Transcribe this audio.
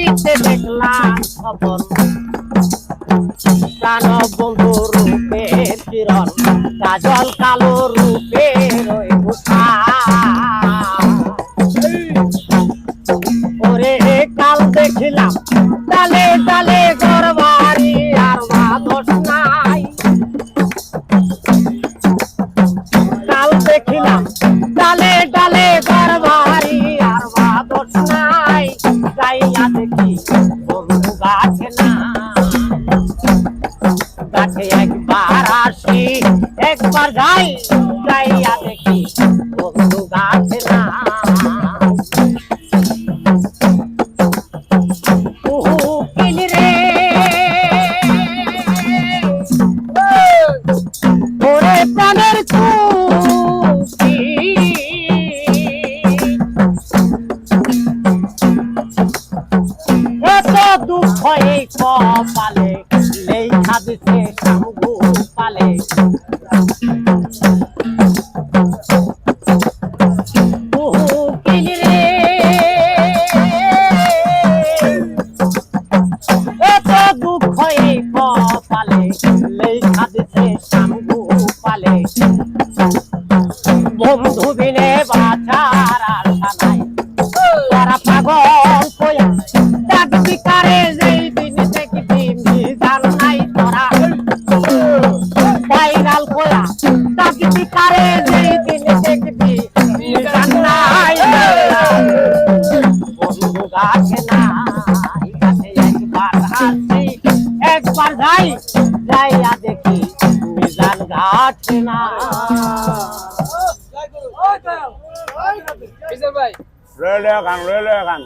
নিশীতে দেখলাম খবর প্রাণ বন্ধু রূপে কিরণ, কাজল কালো রূপে রই ভূষা ওরে, কাল দেখিলাম গাছে না। গাছে একবার আসি একবার যাই যাইয়া দেখি। দুঃখ এই কপালে লেখা দিছে সামগু পালে বন্ধু বিনে বাঁচার নাই ভাইরাল কয়া ডাকবি কারে যেই দিন দেখবি মিজান বন্ধু গাছে নাই গাছে একবার আসি একবার যাই যাইয়া দেখি মিজান গাছে না ভাই রে রে গান রে রে গান।